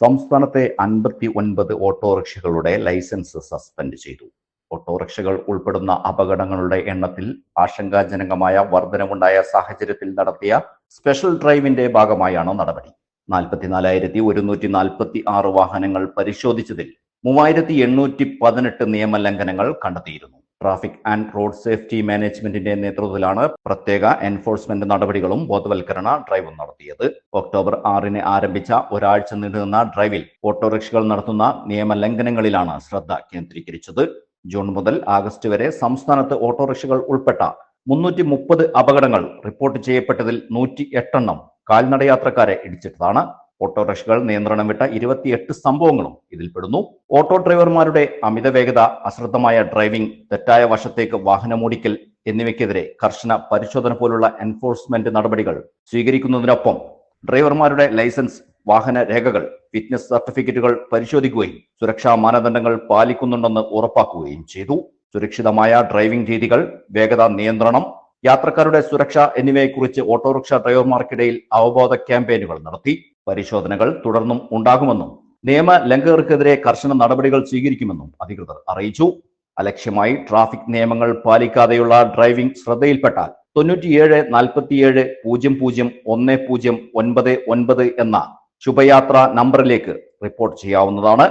സംസ്ഥാനത്തെ അൻപത്തി ഒൻപത് ഓട്ടോറിക്ഷകളുടെ ലൈസൻസ് സസ്പെൻഡ് ചെയ്തു. ഓട്ടോറിക്ഷകൾ ഉൾപ്പെടുന്ന അപകടങ്ങളുടെ എണ്ണത്തിൽ ആശങ്കാജനകമായ വർധനവുണ്ടായ സാഹചര്യത്തിൽ നടത്തിയ സ്പെഷ്യൽ ഡ്രൈവിന്റെ ഭാഗമായാണ് നടപടി. നാൽപ്പത്തിനാലായിരത്തി ഒരുന്നൂറ്റി നാൽപ്പത്തി ആറ് വാഹനങ്ങൾ പരിശോധിച്ചതിൽ മൂവായിരത്തി എണ്ണൂറ്റി പതിനെട്ട് നിയമലംഘനങ്ങൾ കണ്ടെത്തിയിരുന്നു. ട്രാഫിക് ആൻഡ് റോഡ് സേഫ്റ്റി മാനേജ്മെന്റിന്റെ നേതൃത്വത്തിലാണ് പ്രത്യേക എൻഫോഴ്സ്മെന്റ് നടപടികളും ബോധവൽക്കരണ ഡ്രൈവും നടത്തിയത്. ഒക്ടോബർ ആറിന് ആരംഭിച്ച ഒരാഴ്ച നീണ്ടുനിന്ന ഡ്രൈവിൽ ഓട്ടോറിക്ഷകൾ നടത്തുന്ന നിയമലംഘനങ്ങളിലാണ് ശ്രദ്ധ കേന്ദ്രീകരിച്ചത്. ജൂൺ മുതൽ ആഗസ്റ്റ് വരെ സംസ്ഥാനത്ത് ഓട്ടോറിക്ഷകൾ ഉൾപ്പെട്ട മുന്നൂറ്റി മുപ്പത് അപകടങ്ങൾ റിപ്പോർട്ട് ചെയ്യപ്പെട്ടതിൽ നൂറ്റി എട്ടെണ്ണം കാൽനടയാത്രക്കാരെ ഇടിച്ചിട്ടതാണ്. ഓട്ടോറിക്ഷകൾ നിയന്ത്രണം വിട്ട ഇരുപത്തിയെട്ട് സംഭവങ്ങളും ഇതിൽപ്പെടുന്നു. ഓട്ടോ ഡ്രൈവർമാരുടെ അമിത വേഗത അശ്രദ്ധമായ ഡ്രൈവിംഗ് തെറ്റായ വശത്തേക്ക് വാഹനമോടിക്കൽ എന്നിവയ്ക്കെതിരെ കർശന പരിശോധന പോലുള്ള എൻഫോഴ്സ്മെന്റ് നടപടികൾ സ്വീകരിക്കുന്നതിനൊപ്പം ഡ്രൈവർമാരുടെ ലൈസൻസ് വാഹന രേഖകൾ ഫിറ്റ്നസ് സർട്ടിഫിക്കറ്റുകൾ പരിശോധിക്കുകയും സുരക്ഷാ മാനദണ്ഡങ്ങൾ പാലിക്കുന്നുണ്ടെന്ന് ഉറപ്പാക്കുകയും ചെയ്തു. സുരക്ഷിതമായ ഡ്രൈവിംഗ് രീതികൾ വേഗത നിയന്ത്രണം യാത്രക്കാരുടെ സുരക്ഷ എന്നിവയെക്കുറിച്ച് ഓട്ടോറിക്ഷ ഡ്രൈവർമാർക്കിടയിൽ അവബോധ ക്യാമ്പയിനുകൾ നടത്തി. പരിശോധനകൾ തുടർന്നും ഉണ്ടാകുമെന്നും നിയമ ലംഘകർക്കെതിരെ കർശന നടപടികൾ സ്വീകരിക്കുമെന്നും അധികൃതർ അറിയിച്ചു. അലക്ഷ്യമായി ട്രാഫിക് നിയമങ്ങൾ പാലിക്കാതെയുള്ള ഡ്രൈവിംഗ് ശ്രദ്ധയിൽപ്പെട്ടാൽ തൊണ്ണൂറ്റിയേഴ് നാൽപ്പത്തിയേഴ് പൂജ്യം പൂജ്യം ഒന്ന് പൂജ്യം ഒൻപത് ഒൻപത് എന്ന ശുഭയാത്ര നമ്പറിലേക്ക് റിപ്പോർട്ട് ചെയ്യാവുന്നതാണ്.